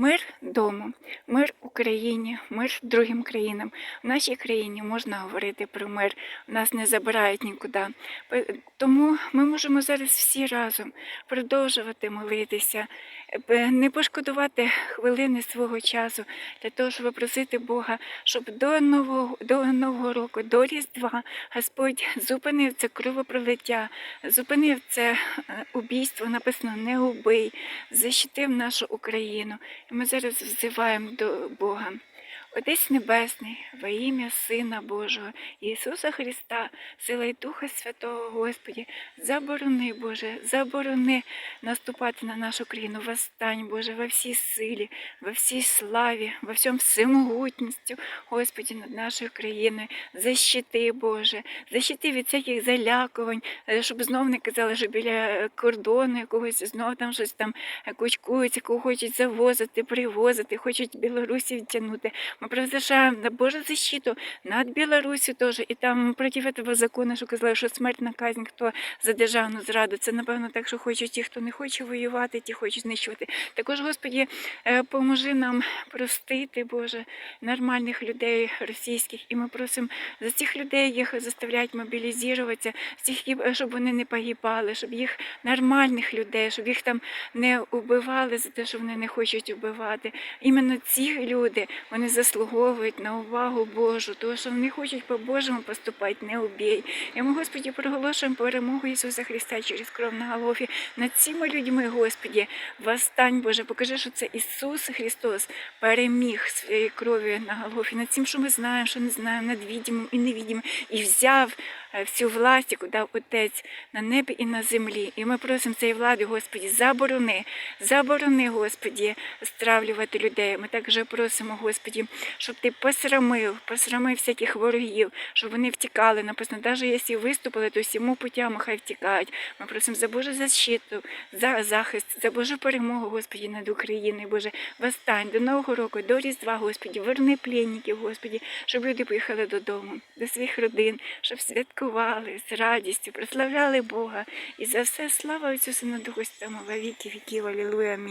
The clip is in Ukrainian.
Мир дому, мир Україні, мир другим країнам. В нашій країні можна говорити про мир, нас не забирають нікуди. Тому ми можемо зараз всі разом продовжувати молитися, не пошкодувати хвилини свого часу для того, щоб просити Бога, щоб до нового, до нового року, до Різдва Господь зупинив це кровопролиття, зупинив це е, убійство, написано не убий, защитив нашу Україну. І ми зараз взиваємо до Бога. Отець Небесний, во ім'я Сина Божого, Ісуса Христа, сила і Духа Святого, Господі, заборони, Боже, заборони наступати на нашу країну. Восстань, Боже, во всій силі, во всій славі, во всьому всемогутністю, Господі, над нашою країною. Защити, Боже, защити від всяких залякувань, е, щоб знов не казали, що біля кордону якогось знов там щось там кучкуються, кого хочуть завозити, привозити, хочуть Білорусі відтягнути. Ми провозглашаємо на Божу защиту над Білорусі теж. І там проти цього закону, що казали, що смертна казнь, хто за державну зраду. Це, напевно, так, що хочуть ті, хто не хоче воювати, ті хочуть знищувати. Також, Господі, е, поможи нам простити, Боже, нормальних людей російських. І ми просимо за цих людей їх заставляють мобілізуватися, щоб вони не погибали, щоб їх нормальних людей, щоб їх там не убивали за те, що вони не хочуть убивати. Іменно ці люди вони заслуговують на увагу Божу, тому що вони хочуть по-божому поступати, не убій. І ми, Господі, проголошуємо перемогу Ісуса Христа через кров на голові над цими людьми, Господі. Восстань, Боже, покажи, що це Ісус Христос переміг своєю кров'ю на голові, над цим, що ми знаємо, що не знаємо, над відімим і невідімим, і взяв всю власть, яку дав Отець на небі і на землі. І ми просимо цієї влади, Господі, заборони, заборони, Господі, стравлювати людей. Ми також просимо, Господі, щоб ти посрамив, посрамив всяких ворогів, щоб вони втікали. Написано, навіть якщо виступили, то всіма путями хай втікають. Ми просимо за Божу защиту, за захист, за Божу перемогу, Господі, над Україною, Боже, восстань до Нового року, до Різдва, Господі, верни пленників, Господі, щоб люди поїхали додому, до своїх родин, щоб святкували з радістю, прославляли Бога. І за все слава Отцю Сину Духу Святому во віки віків. Алілуя. Амінь.